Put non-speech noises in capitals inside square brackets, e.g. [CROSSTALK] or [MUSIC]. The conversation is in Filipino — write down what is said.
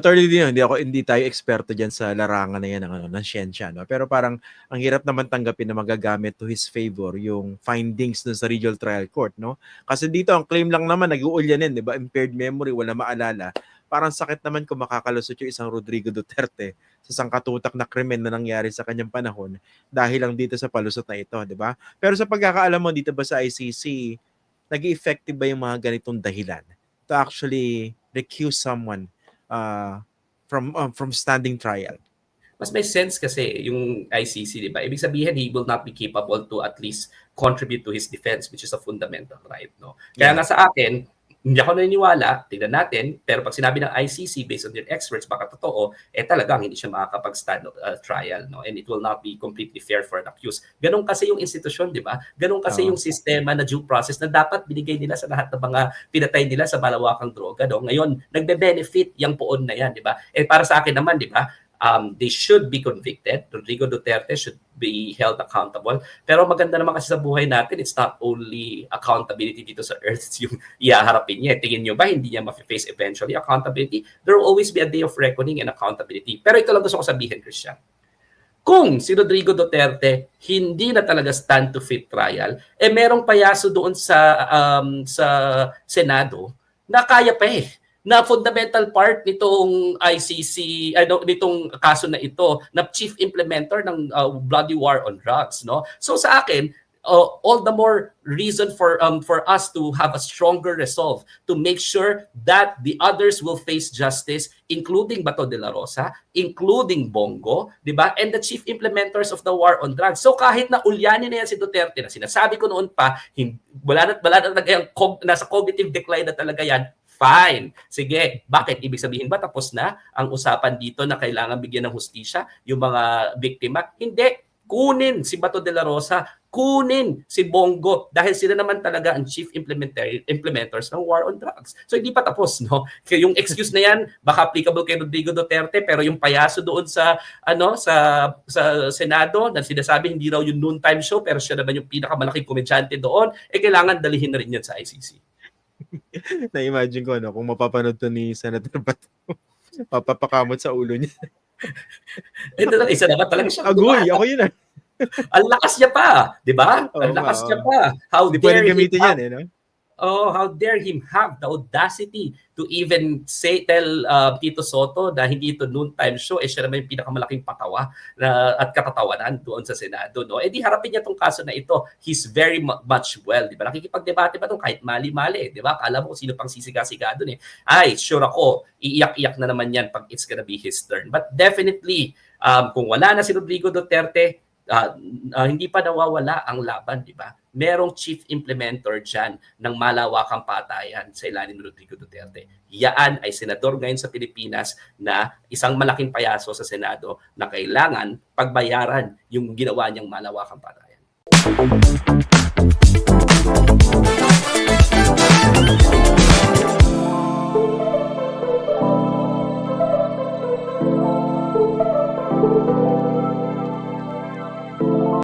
Attorney Dino, hindi ako hindi tayo eksperto diyan sa larangan na 'yan ng ano, ng siyensya, no. Pero parang ang hirap naman tanggapin na magagamit to his favor yung findings dun sa Regional Trial Court, no. Kasi dito ang claim lang naman nag-uulyanin, 'di ba? Impaired memory, wala maalala. Parang sakit naman kung makakalusot yung isang Rodrigo Duterte sa sangkatutak na krimen na nangyari sa kanyang panahon dahil lang dito sa palusot na ito, 'di ba? Pero sa pagkakaalam mo dito ba sa ICC, nag-effective ba yung mga ganitong dahilan to actually recuse someone uh, from um, from standing trial. Mas may sense kasi yung ICC, di ba? Ibig sabihin, he will not be capable to at least contribute to his defense, which is a fundamental right, no? Kaya Yeah. nga sa akin, hindi ako naniniwala, tignan natin, pero pag sinabi ng ICC based on their experts, baka totoo, eh talagang hindi siya makakapag-stand uh, trial, no? And it will not be completely fair for an accused. Ganun kasi yung institusyon, di ba? Ganun kasi Oo. yung sistema na due process na dapat binigay nila sa lahat ng mga pinatay nila sa malawakang droga, no? Ngayon, nagbe-benefit yung poon na yan, di ba? Eh para sa akin naman, di ba? Um, they should be convicted. Rodrigo Duterte should be held accountable. Pero maganda naman kasi sa buhay natin, it's not only accountability dito sa earth yung iaharapin niya. Tingin nyo ba hindi niya ma-face eventually accountability? There will always be a day of reckoning and accountability. Pero ito lang gusto ko sabihin, Christian. Kung si Rodrigo Duterte hindi na talaga stand to fit trial, eh merong payaso doon sa um, sa Senado na kaya pa eh na fundamental part nitong ICC ano nitong kaso na ito na chief implementer ng uh, bloody war on drugs no? So sa akin uh, all the more reason for um for us to have a stronger resolve to make sure that the others will face justice including Bato de la Rosa including Bongo di ba? And the chief implementers of the war on drugs. So kahit na ulyanin na yan si Duterte na sinasabi ko noon pa hin- wala na wala na talaga yung nasa cognitive decline na talaga yan Fine. Sige. Bakit? Ibig sabihin ba tapos na ang usapan dito na kailangan bigyan ng hustisya yung mga biktima? Hindi. Kunin si Bato de la Rosa, kunin si Bongo dahil sila naman talaga ang chief implementer implementers ng war on drugs. So hindi pa tapos, no? Kaya [LAUGHS] yung excuse na yan, baka applicable kay Rodrigo Duterte, pero yung payaso doon sa ano sa sa Senado na sinasabi hindi raw yung noontime show pero siya naman yung pinakamalaking komedyante doon, eh kailangan dalihin na rin yan sa ICC. [LAUGHS] Na-imagine ko, no, kung mapapanood to ni Senator [LAUGHS] Bato, papapakamot sa ulo niya. Ito na, isa naman talaga siya. Agoy, ako yun ah. Ang lakas niya pa, di ba? Ang lakas niya pa. How dare pwedeng him gamitin yan eh, no? Oh, how dare him have the audacity to even say, tell uh, Tito Soto na hindi ito noontime show, eh siya naman yung pinakamalaking patawa na, at katatawanan doon sa Senado. No? Eh di harapin niya tong kaso na ito. He's very mu- much well, di ba? Nakikipagdebate pa doon kahit mali-mali, di ba? Kala mo kung sino pang sisiga-siga doon eh. Ay, sure ako, iiyak-iyak na naman yan pag it's gonna be his turn. But definitely, um, kung wala na si Rodrigo Duterte, ah, ah, hindi pa nawawala ang laban, di ba? Merong chief implementer dyan ng malawakang patayan sa ilalim ni Rodrigo Duterte. Yaan ay senador ngayon sa Pilipinas na isang malaking payaso sa Senado na kailangan pagbayaran yung ginawa niyang malawakang patayan.